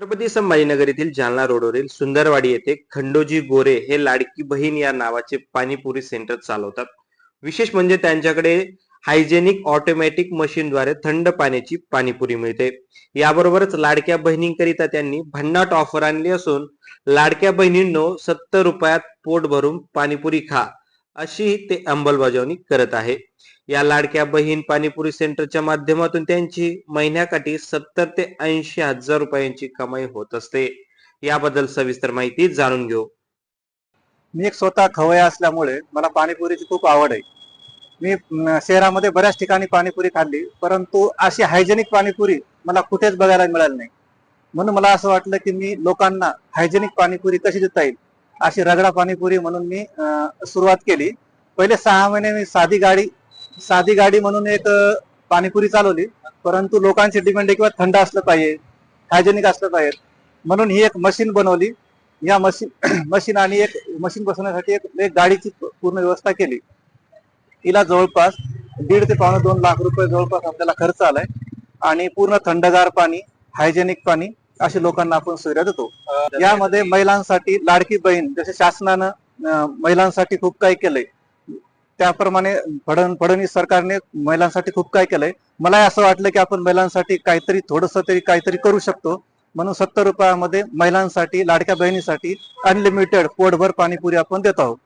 छत्रपती संभाजीनगर येथील जालना रोडवरील सुंदरवाडी येथे खंडोजी गोरे हे लाडकी बहीण या नावाचे पाणीपुरी सेंटर चालवतात. विशेष म्हणजे त्यांच्याकडे हायजेनिक ऑटोमॅटिक मशीनद्वारे थंड पाण्याची पाणीपुरी मिळते. याबरोबरच लाडक्या बहिणींकरिता त्यांनी भन्नाट ऑफर आणली असून लाडक्या बहिणींनो सत्तर रुपयात पोट भरून पाणीपुरी खा. अशी ते अंमलबजावणी करत आहे. या लाडक्या बहीण पाणीपुरी सेंटरच्या माध्यमातून त्यांची महिन्याकाठी सत्तर ते ऐंशी हजार रुपयांची कमाई होत असते. याबद्दल सविस्तर माहिती जाणून घेऊ. मी एक स्वतः खवया असल्यामुळे मला पाणीपुरीची खूप आवड आहे. मी शहरामध्ये बऱ्याच ठिकाणी पाणीपुरी खाल्ली परंतु अशी हायजेनिक पाणीपुरी मला कुठेच बघायला मिळाली नाही. म्हणून मला असं वाटलं की मी लोकांना हायजेनिक पाणीपुरी कशी देता येईल? अशी रगडा पाणीपुरी म्हणून मी सुरुवात केली. पहिले सहा महिने मी साधी गाडी साधी गाडी म्हणून एक पाणीपुरी चालवली. परंतु लोकांची डिमांड आहे किंवा थंड असलं पाहिजे हायजेनिक असलं पाहिजे. म्हणून ही एक मशीन बनवली. या मशीन मशीन आणि एक मशीन बसवण्यासाठी एक एक गाडीची पूर्ण व्यवस्था केली. तिला जवळपास दीड ते पावणे दोन लाख रुपये जवळपास आपल्याला खर्च आलाय. आणि पूर्ण थंडगार पाणी हायजेनिक पाणी असे लोकांना आपण सुविधा देतो यामध्ये महिलांसाठी लाडकी बहीण जसे शासनानं महिलांसाठी खूप काही केलंय. त्याप्रमाणे फडण फडणवीस सरकारने महिलांसाठी खूप काही केलंय. मला असं वाटलं की आपण महिलांसाठी काहीतरी थोडस तरी काहीतरी करू शकतो. म्हणून सत्तर रुपयामध्ये महिलांसाठी लाडक्या बहिणीसाठी अनलिमिटेड पोटभर पाणीपुरी आपण देत आहोत.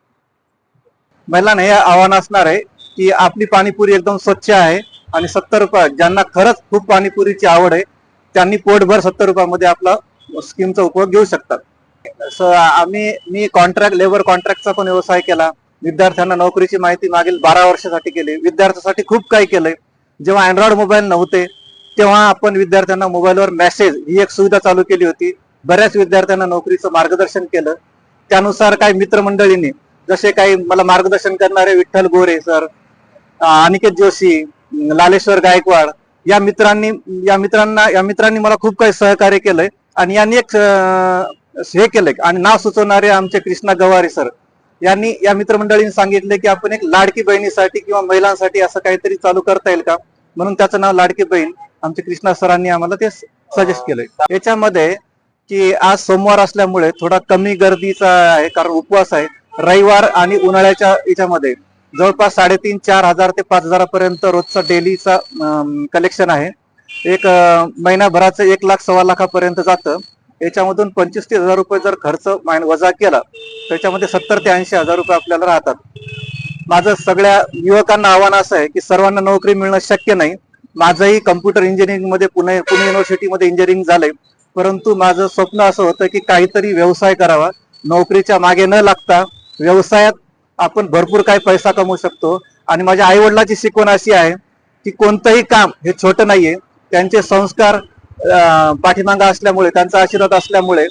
महिलांना हे आव्हान असणार आहे की आपली पाणीपुरी एकदम स्वच्छ आहे आणि सत्तर रुपये ज्यांना खरंच खूप पाणीपुरीची आवड आहे त्यांनी पोटभर सत्तर रुपयामध्ये आपला स्कीमचा उपयोग घेऊ शकतात. आम्ही मी कॉन्ट्रॅक्ट लेबर कॉन्ट्रॅक्टचा पण व्यवसाय केला. विद्यार्थ्यांना नोकरीची माहिती मागील बारा वर्षासाठी केली. विद्यार्थ्यांसाठी खूप काही केलंय. जेव्हा अँड्रॉइड मोबाईल नव्हते तेव्हा आपण विद्यार्थ्यांना मोबाईलवर मेसेज ही एक सुविधा चालू केली होती. बऱ्याच विद्यार्थ्यांना नोकरीचं मार्गदर्शन केलं. त्यानुसार काही मित्रमंडळींनी जसे काही मला मार्गदर्शन करणारे विठ्ठल गोरे सर अनिकेत जोशी लालेश्वर गायकवाड या मित्रांनी या मित्रांना या मित्रांनी मला खूप काही सहकार्य केलंय. आणि यांनी एक हे केलंय. आणि नाव सुचवणारे आमचे कृष्णा गवारे सर. यांनी या मित्रमंडळींनी सांगितले की आपण एक लाडकी बहिणीसाठी किंवा महिलांसाठी असं काहीतरी चालू करता येईल का? म्हणून त्याचं नाव लाडकी बहीण आमचे कृष्णा सरांनी आम्हाला ते सजेस्ट केलंय. याच्यामध्ये की आज सोमवार असल्यामुळे थोडा कमी गर्दीचा आहे कारण उपवास आहे. रविवार आणि उन्हाळ्याच्या याच्यामध्ये जवळपास साडेतीन चार हजार ते पाच हजारापर्यंत रोजचा डेलीचा कलेक्शन आहे. एक महिनाभराचं एक लाख सव्वा लाखापर्यंत जातं. याच्यामधून पंचवीस तीस हजार रुपये जर खर्च माय- वजा केला त्याच्यामध्ये सत्तर ते ऐंशी हजार रुपये आपल्याला राहतात. माझं सगळ्या युवकांना आव्हान असं आहे की सर्वांना नोकरी मिळणं शक्य नाही. माझंही कम्प्युटर इंजिनिअरिंगमध्ये पुणे पुणे युनिव्हर्सिटीमध्ये इंजिनिअरिंग झालंय. परंतु माझं स्वप्न असं होतं की काहीतरी व्यवसाय करावा. नोकरीच्या मागे न लागता व्यवसायात आपण भरपूर काही पैसा कमवू शकतो. आणि माझ्या आई वडिलाची शिकवण अशी आहे की कोणतंही काम हे छोटं नाहीये. त्यांचे संस्कार पाठीमागा असल्यामुळे त्यांचा आशीर्वाद असल्यामुळे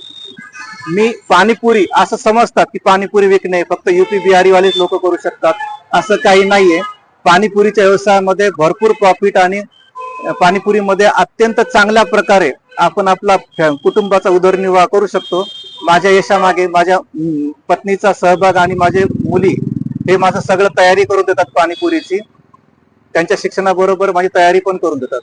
मी पाणीपुरी असं समजतात की पाणीपुरी विकणे फक्त युपी बिहारीवालेच लोक करू शकतात असं काही नाहीये. पाणीपुरीच्या व्यवसायामध्ये भरपूर प्रॉफिट आणि पाणीपुरीमध्ये अत्यंत चांगल्या प्रकारे आपण आपला कुटुंबाचा उदरनिर्वाह करू शकतो. माझ्या यशामागे माझ्या पत्नीचा सहभाग आणि माझे मुली हे माझं सगळं तयारी करून देतात पाणीपुरीची. त्यांच्या शिक्षणाबरोबर माझी तयारी पण करून देतात.